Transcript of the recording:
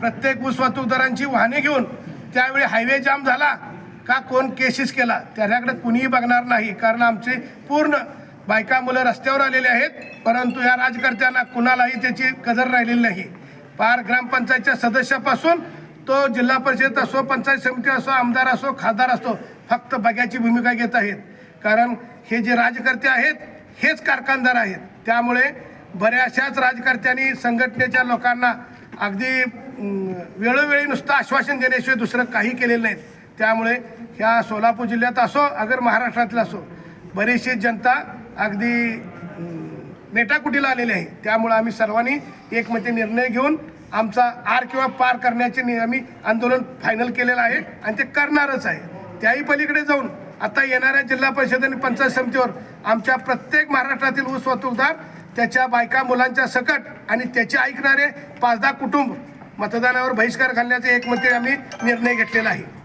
प्रत्येक ऊस वाहतूकदारांची वाहने घेऊन त्यावेळी हायवे जाम झाला. का कोण केसेस केला? त्याच्याकडे कुणीही बघणार नाही. कारण आमचे पूर्ण बायका मुलं रस्त्यावर आलेले आहेत. परंतु या राजकर्त्यांना कुणालाही त्याची कदर राहिलेली नाही. पार ग्रामपंचायतच्या सदस्यापासून तो जिल्हा परिषद असो पंचायत समिती असो आमदार असो खासदार असो फक्त बघ्याची भूमिका घेत आहेत. कारण हे जे राजकर्ते आहेत हेच कारखानदार आहेत. त्यामुळे बऱ्याचशाच राजकर्त्यांनी संघटनेच्या लोकांना अगदी वेळोवेळी नुसतं आश्वासन देण्याशिवाय दुसरं काही केलेलं नाही त्यामुळे ह्या सोलापूर जिल्ह्यात असो अगर महाराष्ट्रातलं असो बरीचशी जनता अगदी नेटाकुटीला आलेली आहे. त्यामुळे आम्ही सर्वांनी एकमते निर्णय घेऊन आमचा आर किंवा पार करण्याचे नि- आम्ही आंदोलन फायनल केलेलं आहे आणि ते करणारच आहे. त्याही पलीकडे जाऊन आता येणाऱ्या जिल्हा परिषद आणि पंचायत समितीवर आमच्या प्रत्येक महाराष्ट्रातील ऊस वाहतूकदार त्याच्या बायका मुलांच्या सकट आणि त्याचे ऐकणारे पाच दहा कुटुंब मतदानावर बहिष्कार घालण्याचे एकमती आम्ही निर्णय घेतलेला आहे.